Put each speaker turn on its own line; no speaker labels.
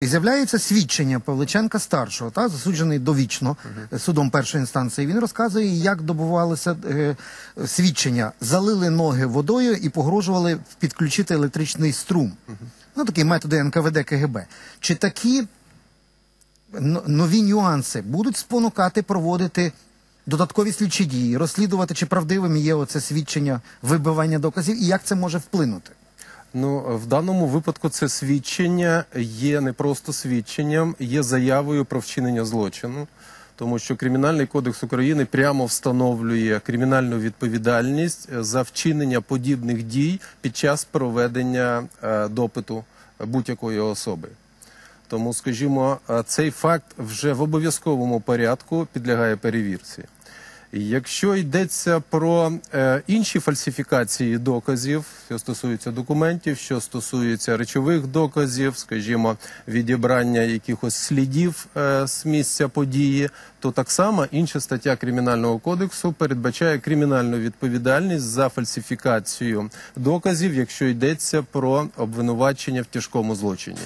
І з'являється свідчення Павличенка старшого, та засуджений довічно судом першої інстанції. Він розказує, як добувалося е, свідчення. Залили ноги водою і погрожували підключити електричний струм. Ну такі методи НКВД КГБ. Чи такі нові нюанси будуть спонукати проводити додаткові слідчі дії, розслідувати, чи правдивим є оце свідчення вибивання доказів, і як це може вплинути?
Ну, в даному випадку це свідчення є не просто свідченням, є заявою про вчинення злочину. Тому що Кримінальний кодекс України прямо встановлює кримінальну відповідальність е, за вчинення подібних дій під час проведення е, допиту будь-якої особи. Тому, скажімо, е, цей факт вже в обов'язковому порядку підлягає перевірці. Якщо йдеться про е, інші фальсифікації доказів, що стосуються документів, що стосується речових доказів, скажімо, відібрання якихось слідів е, з місця події, то так само інша стаття кримінального кодексу передбачає кримінальну відповідальність за фальсифікацію доказів, якщо йдеться про обвинувачення в тяжкому злочині.